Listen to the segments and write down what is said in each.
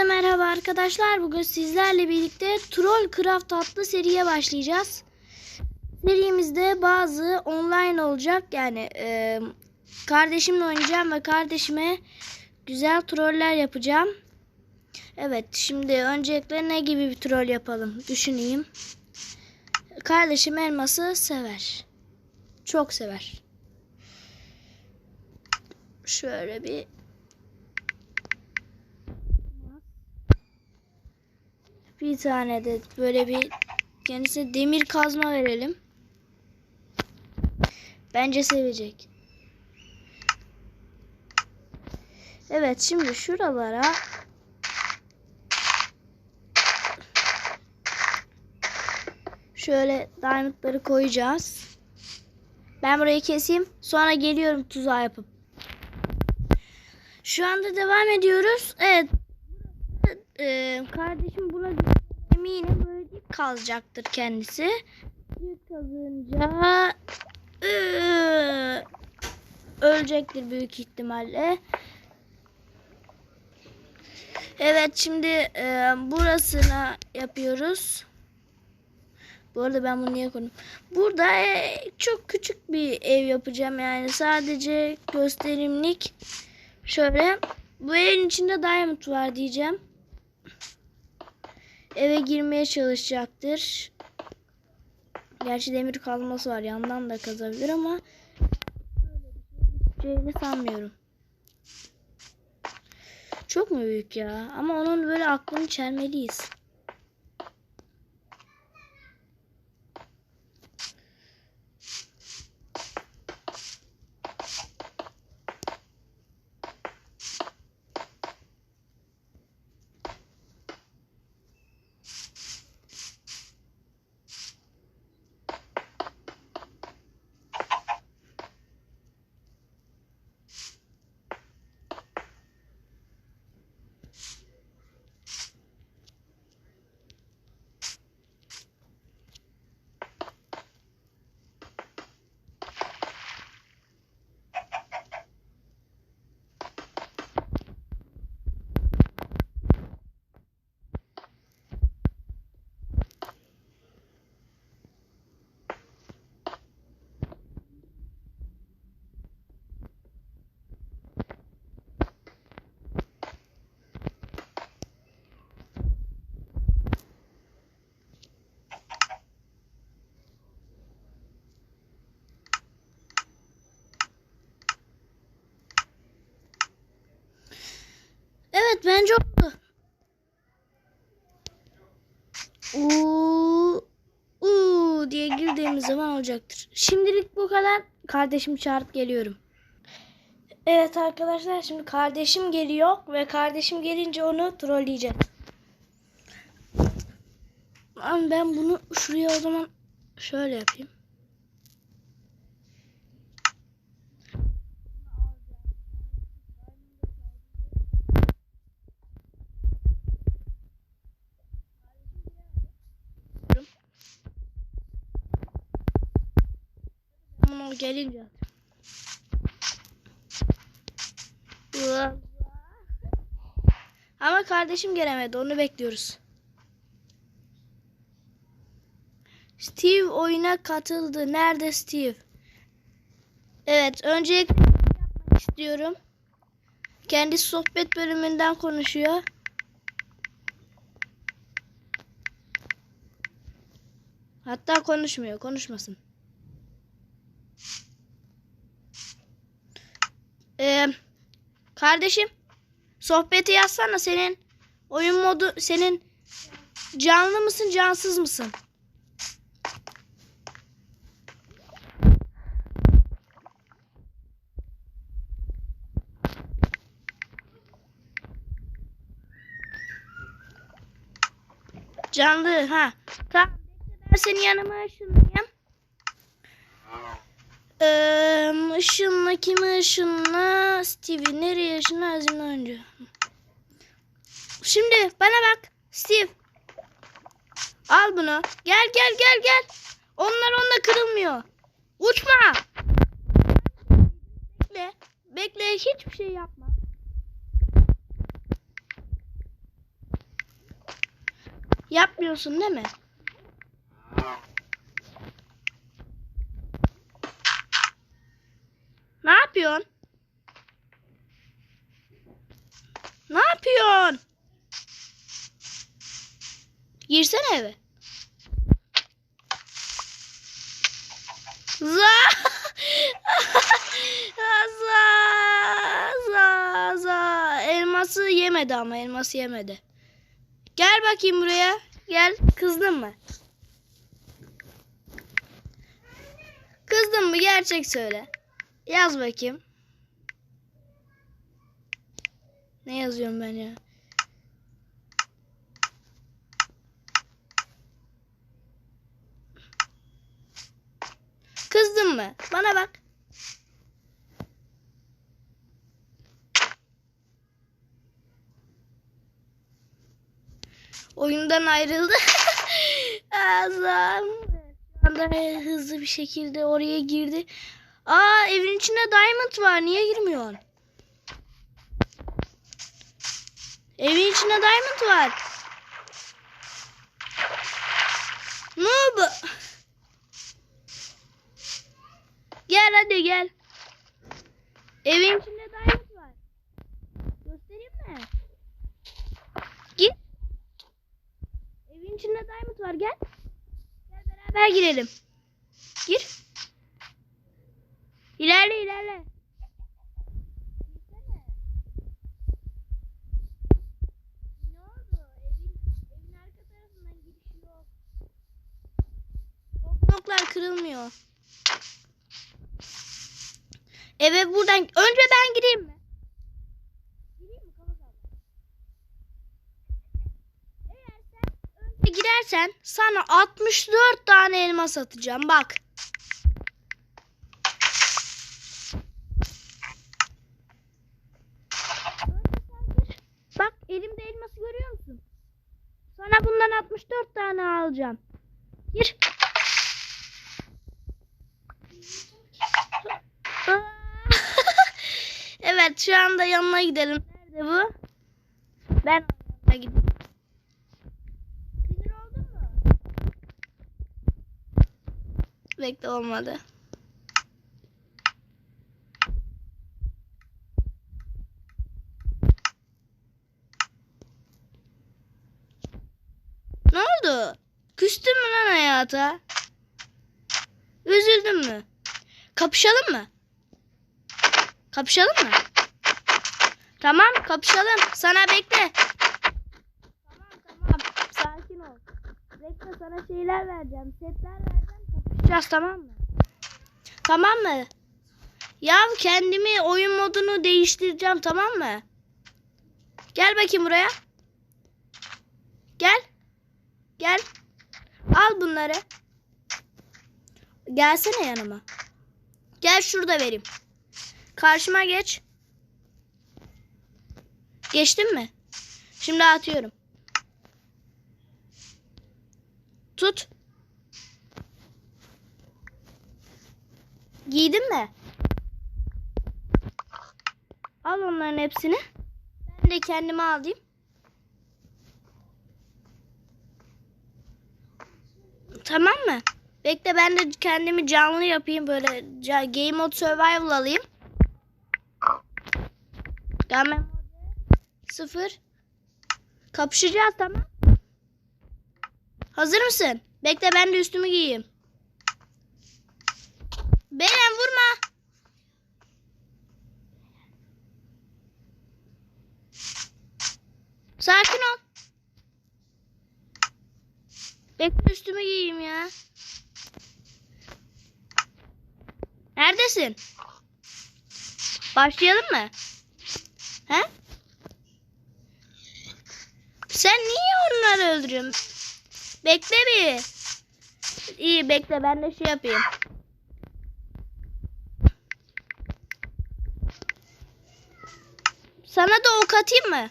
Hepinize merhaba arkadaşlar. Bugün sizlerle birlikte Troll Craft adlı seriye başlayacağız. Serimizde bazı online olacak. Yani e, kardeşimle oynayacağım ve kardeşime güzel troller yapacağım. Evet şimdi öncelikle ne gibi bir troll yapalım düşüneyim. Kardeşim elması sever. Çok sever. Şöyle bir Bir tane de böyle bir kendisine demir kazma verelim. Bence sevecek. Evet şimdi şuralara şöyle diamondları koyacağız. Ben burayı keseyim. Sonra geliyorum tuzağı yapıp. Şu anda devam ediyoruz. Evet e, kardeşim buna eminim böyle dip kalacaktır kendisi. Dip kazınca e, ölecektir büyük ihtimalle. Evet şimdi e, burasına yapıyoruz. Bu arada ben bunu niye koydum? Burada e, çok küçük bir ev yapacağım yani sadece gösterimlik. Şöyle bu evin içinde diamond var diyeceğim eve girmeye çalışacaktır. Gerçi demir kazması var. Yandan da kazabilir ama şeyini sanmıyorum. Çok mu büyük ya? Ama onun böyle aklını çelmeliyiz. Evet bence oldu. Uuu, uuu diye girdiğimiz zaman olacaktır. Şimdilik bu kadar. Kardeşimi çağırıp geliyorum. Evet arkadaşlar şimdi kardeşim geliyor ve kardeşim gelince onu trolleyeceğiz. Ben bunu şuraya o zaman şöyle yapayım. Ama gelince. Ama kardeşim gelemedi. Onu bekliyoruz. Steve oyuna katıldı. Nerede Steve? Evet. Öncelikle yapmak istiyorum. Kendi sohbet bölümünden konuşuyor. Hatta konuşmuyor. Konuşmasın. Ee, kardeşim sohbeti yazsana senin oyun modu senin canlı mısın cansız mısın? Canlı ha. Tamam. Ben senin yanıma ışınlayayım. Ee, ışınla kimi ışınla? Stevie nereye ışınla? Azimle önce. Şimdi bana bak. Steve. Al bunu. Gel gel gel gel. Onlar onunla kırılmıyor. Uçma. Bekle. Bekle hiçbir şey yapma. Yapmıyorsun değil mi? Ne yapıyorsun? Ne yapıyorsun? Girsene eve. Za za za za elması yemedi ama elması yemedi. Gel bakayım buraya. Gel. Kızdın mı? Kızdın mı? Gerçek söyle. Yaz bakayım. Ne yazıyorum ben ya? Kızdın mı? Bana bak. Oyundan ayrıldı. Azam. Hızlı bir şekilde oraya girdi. Aa evin içinde diamond var. Niye girmiyorsun? Evin içinde diamond var. Noob. Gel hadi gel. Evin içinde diamond var. Göstereyim mi? Git. Evin içinde diamond var gel. Gel beraber girelim. Gir. İlerle ilerle. Girsene. Ne oldu? Evin, evin arka tarafından giriş yok. O bloklar kırılmıyor. Eve buradan önce ben gireyim mi? Gireyim mi kafa salla. Eğer sen önce girersen sana 64 tane elma satacağım bak. Önce sen gir. Bak elimde elması görüyor musun? Sana bundan 64 tane alacağım. Gir. evet şu anda yanına gidelim. Nerede bu? Ben yanına. Sinir mu? Bekle olmadı. Ne oldu? Küstün mü lan hayata? Üzüldün mü? Kapışalım mı? Kapışalım mı? Tamam kapışalım. Sana bekle. Tamam tamam. Sakin ol. Bekle sana şeyler vereceğim. Setler vereceğim. Kapışacağız tamam mı? Tamam mı? Ya kendimi oyun modunu değiştireceğim tamam mı? Gel bakayım buraya. Gel. Gel. Al bunları. Gelsene yanıma. Gel şurada vereyim. Karşıma geç. Geçtin mi? Şimdi atıyorum. Tut. Giydin mi? Al onların hepsini. Ben de kendime alayım. Tamam mı? Bekle ben de kendimi canlı yapayım böyle Game Mode Survival alayım. Game Mode sıfır. Kapışacağız tamam. Hazır mısın? Bekle ben de üstümü giyeyim. Beren vurma. Sakin ol. Bekle üstümü giyeyim ya. Neredesin? Başlayalım mı? He? Sen niye onları öldürüyorsun? Bekle bir. İyi bekle ben de şey yapayım. Sana da ok atayım mı?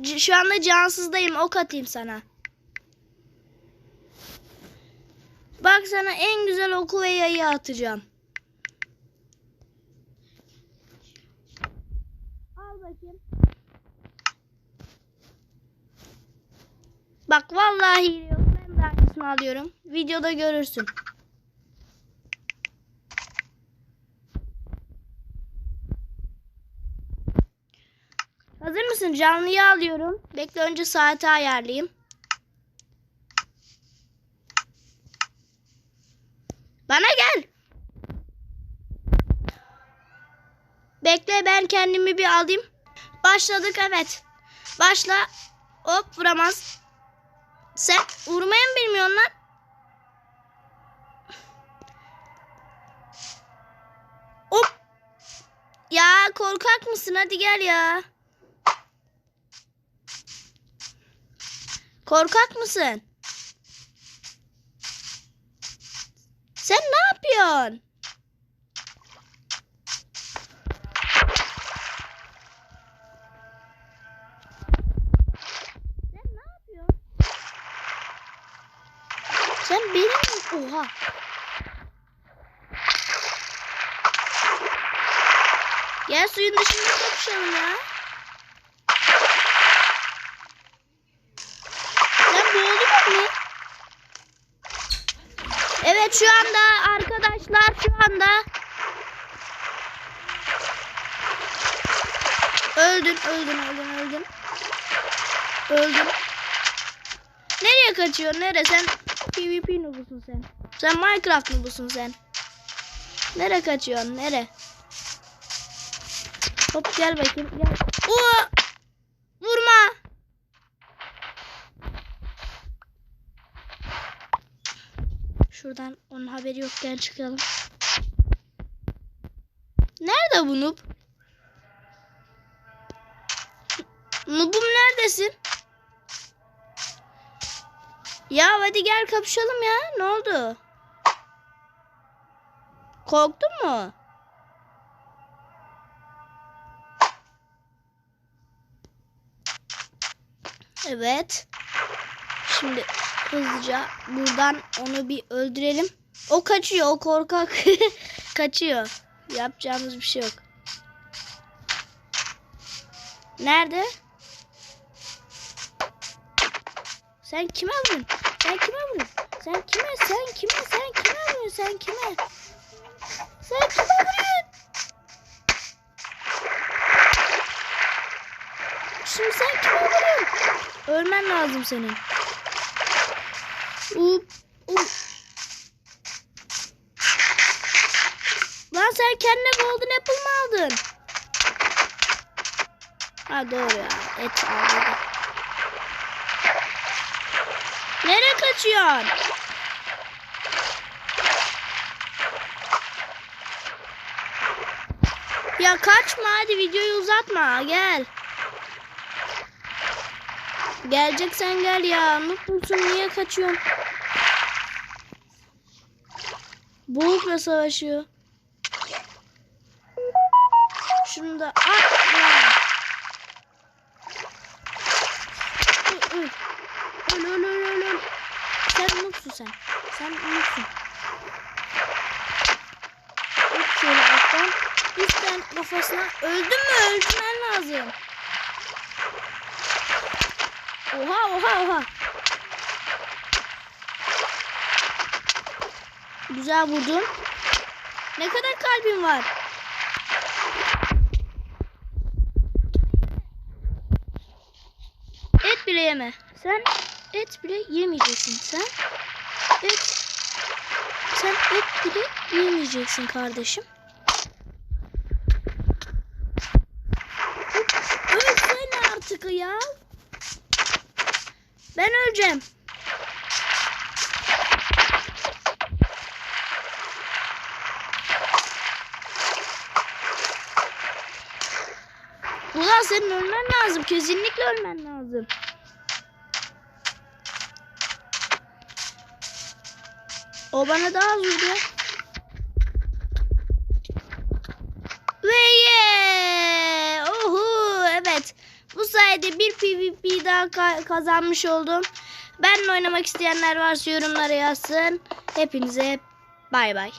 C- Şu anda cansızdayım ok atayım sana. Bak sana en güzel oku ve yayı atacağım. Al bakayım. Bak vallahi yok. Ben de aynısını alıyorum. Videoda görürsün. Hazır mısın? Canlıyı alıyorum. Bekle önce saati ayarlayayım. Bana gel. Bekle ben kendimi bir alayım. Başladık evet. Başla. Hop vuramaz. Sen vurmayı mı bilmiyorsun lan? Hop. Ya korkak mısın? Hadi gel ya. Korkak mısın? Sen ne yapıyorsun? Sen ne yapıyorsun? Sen benim oha. Gel suyun dışında kapışalım ya. Sen boğuluyor mu? Evet şu anda arkadaşlar şu anda öldün öldün öldün öldün öldün. Nereye kaçıyorsun? Nere? Sen PvP nubusun sen. Sen Minecraft nubusun sen. Nere kaçıyorsun? Nere? Hop gel bakayım. Gel. Oo! Vurma. Şuradan onun haberi yokken çıkalım. Nerede bu noob? Noob'um neredesin? Ya hadi gel kapışalım ya. Ne oldu? Korktun mu? Evet. Şimdi hızlıca buradan onu bir öldürelim. O kaçıyor, o korkak kaçıyor. Yapacağımız bir şey yok. Nerede? Sen kime vuruyorsun? Sen kime vuruyorsun? Sen kime? Sen kime? Sen kime vuruyorsun? Sen kime? Sen kime vuruyorsun? Şimdi sen kime vuruyorsun? Ölmen lazım senin. Up, up. Lan sen kendine golden apple mı aldın? Ha doğru ya. Et aldım. Nereye kaçıyorsun? Ya kaçma hadi videoyu uzatma gel. Geleceksen gel ya. Mutlusun niye kaçıyorsun? Boğukla savaşıyor. Şunu da at. Öl öl. Öl öl öl. Sen noobsun sen. Sen noobsun. At şöyle alttan. Üstten kafasına. Öldün mü? Öldürmen lazım. Oha oha oha. Güzel vurdun. Ne kadar kalbin var? Et bile yeme. Sen et bile yemeyeceksin. Sen et sen et bile yemeyeceksin kardeşim. Ölsene artık ya. Ben öleceğim. Ulan senin ölmen lazım. Kesinlikle ölmen lazım. O bana daha az vurdu. Ve ye! Ohu! Evet. Bu sayede bir PvP daha ka- kazanmış oldum. Benimle oynamak isteyenler varsa yorumlara yazsın. Hepinize bay bay.